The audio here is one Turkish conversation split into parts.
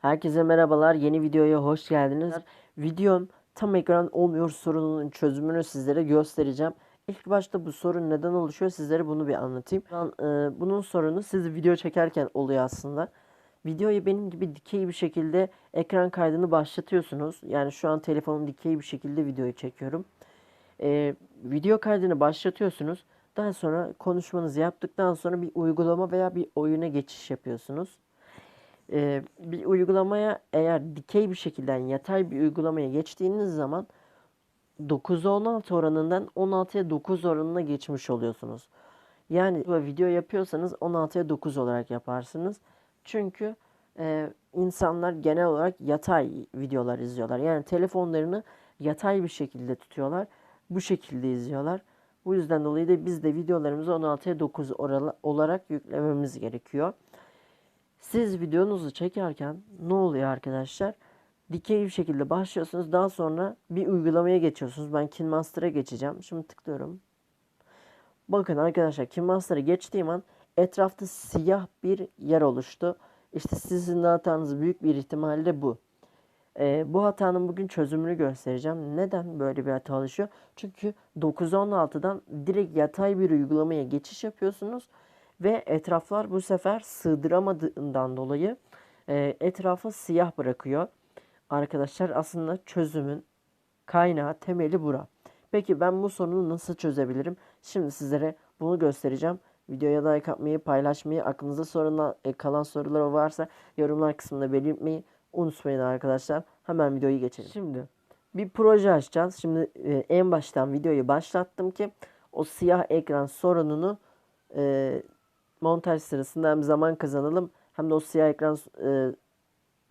Herkese merhabalar. Yeni videoya hoş geldiniz. Videom tam ekran olmuyor sorununun çözümünü sizlere göstereceğim. İlk başta bu sorun neden oluşuyor sizlere bunu bir anlatayım. E, bunun sorunu siz video çekerken oluyor aslında. Videoyu benim gibi dikey bir şekilde ekran kaydını başlatıyorsunuz. Yani şu an telefonum dikey bir şekilde videoyu çekiyorum. E, video kaydını başlatıyorsunuz. Daha sonra konuşmanızı yaptıktan sonra bir uygulama veya bir oyuna geçiş yapıyorsunuz. Ee, bir uygulamaya eğer dikey bir şekilde yani yatay bir uygulamaya geçtiğiniz zaman 9'a 16 oranından 16'ya 9 oranına geçmiş oluyorsunuz. Yani video yapıyorsanız 16'ya 9 olarak yaparsınız. Çünkü e, insanlar genel olarak yatay videolar izliyorlar. Yani telefonlarını yatay bir şekilde tutuyorlar. Bu şekilde izliyorlar. Bu yüzden dolayı da biz de videolarımızı 16'ya 9 oral- olarak yüklememiz gerekiyor. Siz videonuzu çekerken ne oluyor arkadaşlar? Dikey bir şekilde başlıyorsunuz. Daha sonra bir uygulamaya geçiyorsunuz. Ben KineMaster'a geçeceğim. Şimdi tıklıyorum. Bakın arkadaşlar KineMaster'a geçtiğim an etrafta siyah bir yer oluştu. İşte sizin hatanız büyük bir ihtimalle bu. Ee, bu hatanın bugün çözümünü göstereceğim. Neden böyle bir hata oluşuyor? Çünkü 916'dan direkt yatay bir uygulamaya geçiş yapıyorsunuz ve etraflar bu sefer sığdıramadığından dolayı e, etrafa siyah bırakıyor. Arkadaşlar aslında çözümün kaynağı temeli bura. Peki ben bu sorunu nasıl çözebilirim? Şimdi sizlere bunu göstereceğim. Videoya like atmayı, paylaşmayı, aklınızda sorunlar, e, kalan sorular varsa yorumlar kısmında belirtmeyi unutmayın arkadaşlar. Hemen videoyu geçelim. Şimdi bir proje açacağız. Şimdi e, en baştan videoyu başlattım ki o siyah ekran sorununu e, montaj sırasında hem zaman kazanalım hem de o siyah ekran e,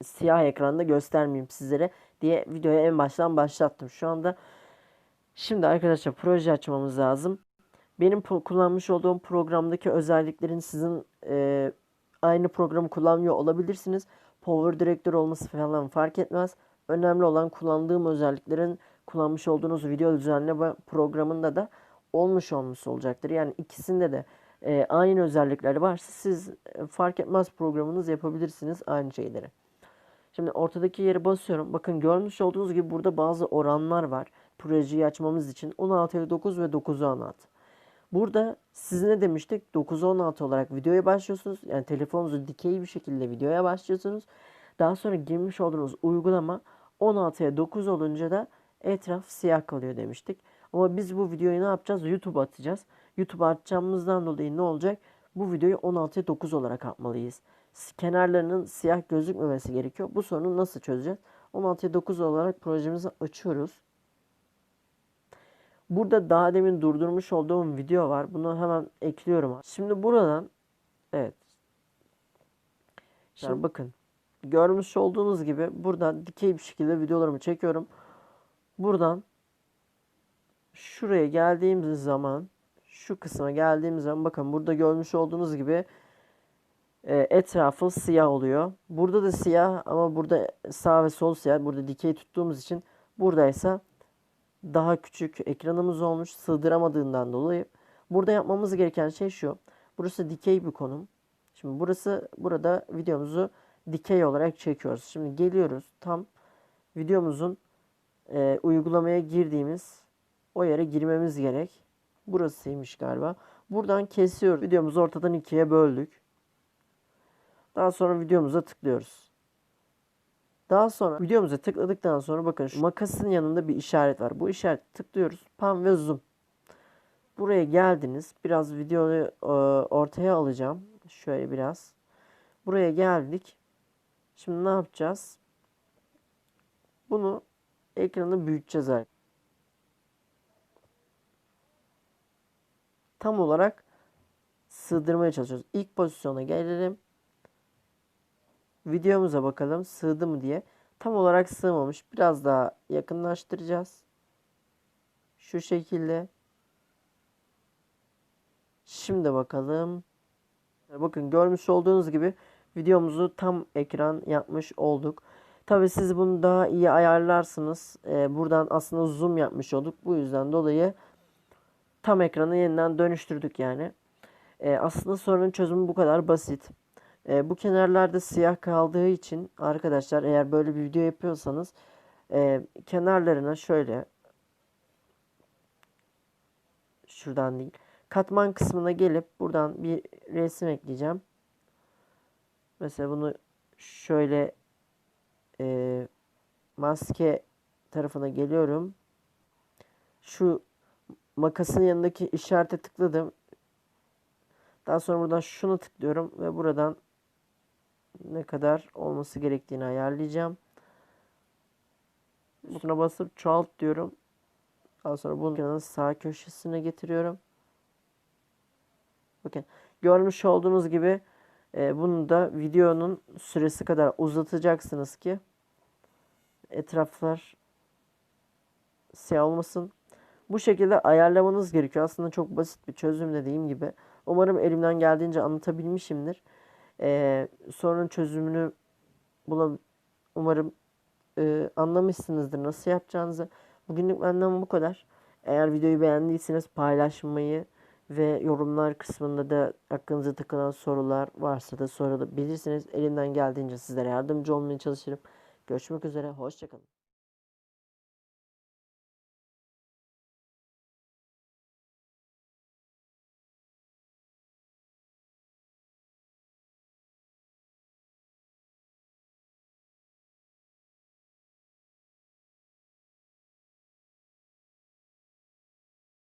siyah ekranda göstermeyeyim sizlere diye videoyu en baştan başlattım. Şu anda şimdi arkadaşlar proje açmamız lazım. Benim kullanmış olduğum programdaki özelliklerin sizin e, aynı programı kullanmıyor olabilirsiniz. Power Director olması falan fark etmez. Önemli olan kullandığım özelliklerin kullanmış olduğunuz video düzenleme programında da olmuş olmuş olacaktır. Yani ikisinde de e, aynı özellikleri varsa siz e, fark etmez programınız yapabilirsiniz aynı şeyleri. Şimdi ortadaki yeri basıyorum. Bakın görmüş olduğunuz gibi burada bazı oranlar var. Projeyi açmamız için 16'ya 9 ve 9'a 16. Burada siz ne demiştik? 9'a 16 olarak videoya başlıyorsunuz. Yani telefonunuzu dikey bir şekilde videoya başlıyorsunuz. Daha sonra girmiş olduğunuz uygulama 16'ya 9 olunca da etraf siyah kalıyor demiştik. Ama biz bu videoyu ne yapacağız? YouTube'a atacağız. YouTube'a atacağımızdan dolayı ne olacak? Bu videoyu 16'ya 9 olarak atmalıyız. Kenarlarının siyah gözükmemesi gerekiyor. Bu sorunu nasıl çözeceğiz? 16'ya 9 olarak projemizi açıyoruz. Burada daha demin durdurmuş olduğum video var. Bunu hemen ekliyorum. Şimdi buradan evet. Şimdi bakın. Görmüş olduğunuz gibi buradan dikey bir şekilde videolarımı çekiyorum. Buradan şuraya geldiğimiz zaman şu kısma geldiğimiz zaman bakın burada görmüş olduğunuz gibi e, etrafı siyah oluyor. Burada da siyah ama burada sağ ve sol siyah. Burada dikey tuttuğumuz için buradaysa daha küçük ekranımız olmuş sığdıramadığından dolayı. Burada yapmamız gereken şey şu. Burası dikey bir konum. Şimdi burası burada videomuzu dikey olarak çekiyoruz. Şimdi geliyoruz tam videomuzun e, uygulamaya girdiğimiz o yere girmemiz gerek. Burasıymış galiba. Buradan kesiyoruz. Videomuzu ortadan ikiye böldük. Daha sonra videomuza tıklıyoruz. Daha sonra videomuza tıkladıktan sonra bakın şu makasın yanında bir işaret var. Bu işareti tıklıyoruz. Pan ve zoom. Buraya geldiniz. Biraz videoyu e, ortaya alacağım. Şöyle biraz. Buraya geldik. Şimdi ne yapacağız? Bunu ekranı büyüteceğiz artık. Tam olarak sığdırmaya çalışıyoruz. İlk pozisyona gelelim. Videomuza bakalım sığdı mı diye. Tam olarak sığmamış. Biraz daha yakınlaştıracağız. Şu şekilde. Şimdi bakalım. Bakın görmüş olduğunuz gibi videomuzu tam ekran yapmış olduk. Tabi siz bunu daha iyi ayarlarsınız. Ee, buradan aslında zoom yapmış olduk. Bu yüzden dolayı tam ekranı yeniden dönüştürdük yani. Ee, aslında sorunun çözümü bu kadar basit. E, bu kenarlarda siyah kaldığı için arkadaşlar eğer böyle bir video yapıyorsanız e, kenarlarına şöyle şuradan değil katman kısmına gelip buradan bir resim ekleyeceğim. Mesela bunu şöyle e, maske tarafına geliyorum. Şu makasın yanındaki işarete tıkladım. Daha sonra buradan şunu tıklıyorum ve buradan ne kadar olması gerektiğini ayarlayacağım. Üstüne basıp çoğalt diyorum. Daha sonra bunu sağ köşesine getiriyorum. Bakın görmüş olduğunuz gibi e, bunu da videonun süresi kadar uzatacaksınız ki etraflar siyah olmasın. Bu şekilde ayarlamanız gerekiyor. Aslında çok basit bir çözüm dediğim gibi. Umarım elimden geldiğince anlatabilmişimdir. Ee, sorunun çözümünü bulam umarım e, anlamışsınızdır nasıl yapacağınızı. Bugünlük benden bu kadar. Eğer videoyu beğendiyseniz paylaşmayı ve yorumlar kısmında da aklınıza takılan sorular varsa da sorabilirsiniz. Elimden geldiğince sizlere yardımcı olmaya çalışırım. Görüşmek üzere. Hoşçakalın.